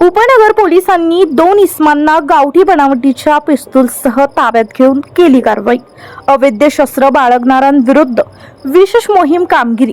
उपनगर पोलिसांनी दोन इस्मांना गावठी बनावटीच्या पिस्तूलसह ताब्यात घेऊन केली कारवाई. अवैध शस्त्र बाळगणाऱ्यांविरुद्ध विशेष मोहीम कामगिरी.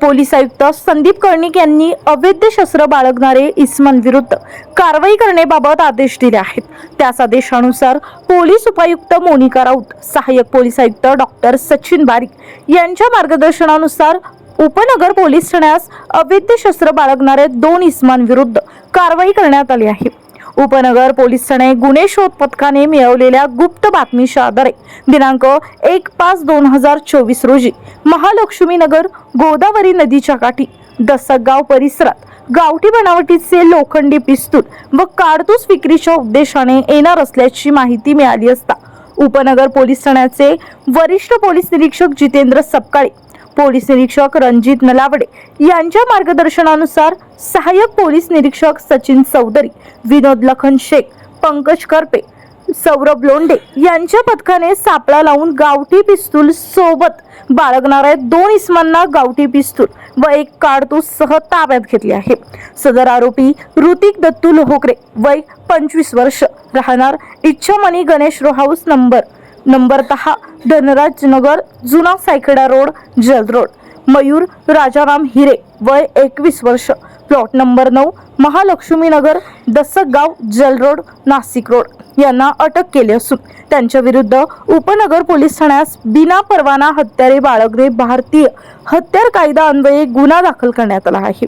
पोलीस आयुक्त संदीप कर्णिक यांनी अवैध शस्त्र बाळगणारे इस्मांविरुद्ध कारवाई करण्याबाबत आदेश दिले आहेत. त्याच आदेशानुसार पोलीस उपायुक्त मोनिका राऊत सहाय्यक पोलीस आयुक्त डॉक्टर सचिन बारीक यांच्या मार्गदर्शनानुसार उपनगर पोलीस ठाण्यास अवैध शस्त्र बाळगणाऱ्या दोन इस्मांविरुद्ध कारवाई करण्यात आली आहे. उपनगर पोलीस ठाणे गुन्हे शोध पथकाने मिळवलेल्या गुप्त बातमीच्या आधारे दिनांक एक पाच दोन हजार चोवीस रोजी महालक्ष्मी नगर गोदावरी नदीच्या काठी दसकगाव परिसरात गावठी बनावटीचे लोखंडी पिस्तूल व कारतूस विक्रीच्या उद्देशाने येणार असल्याची माहिती मिळाली असता उपनगर पोलीस ठाण्याचे वरिष्ठ पोलीस निरीक्षक जितेंद्र सपकाळे पोलीस निरीक्षक रणजित नलावडे यांच्या मार्गदर्शनानुसार सहाय्यक पोलीस निरीक्षक सचिन चौधरी विनोद लखन शेख पंकज करपे सौरभ लोंढे यांच्या पथकाने सापळा लावून गावठी पिस्तूल सोबत बाळगणाऱ्या दोन इस्मांना गावठी पिस्तूल व एक कारतूस सह ताब्यात घेतले आहे. सदर आरोपी ऋतिक दत्तू लोहोकरे वय पंचवीस वर्ष. राहणार Ichhamani Ganesh row house number number दहा धनराज नगर जुना सायकडा road jail road Mayur Rajaram Hire वय एकवीस वर्ष. प्लॉट नंबर नऊ महालक्ष्मी नगर दसगाव जल रोड नाशिक रोड. यांना अटक केली असून त्यांच्या विरुद्ध उपनगर पोलीस ठाण्यास बिना परवाना हत्यारे बाळगणे भारतीय हत्यार कायदा अन्वये गुन्हा दाखल करण्यात आला आहे.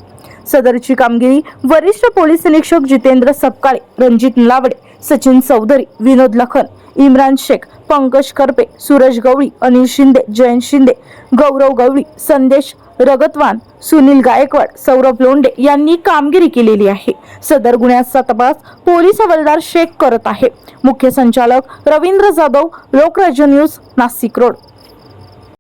सदरची कामगिरी वरिष्ठ पोलीस निरीक्षक जितेंद्र सपकाळे रणजित लावडे सचिन चौधरी विनोद लखन इम्रान शेख पंकज करपे सूरज गवळी अनिल शिंदे जयंत शिंदे गौरव गवळी संदेश रगतवान सुनील गायकवाड सौरभ लोंडे यांनी कामगिरी केलेली आहे. सदर गुन्ह्याचा तपास पोलीस हवालदार शेख करत आहे. मुख्य संचालक रवींद्र जाधव लोकराज्य न्यूज नाशिक रोड.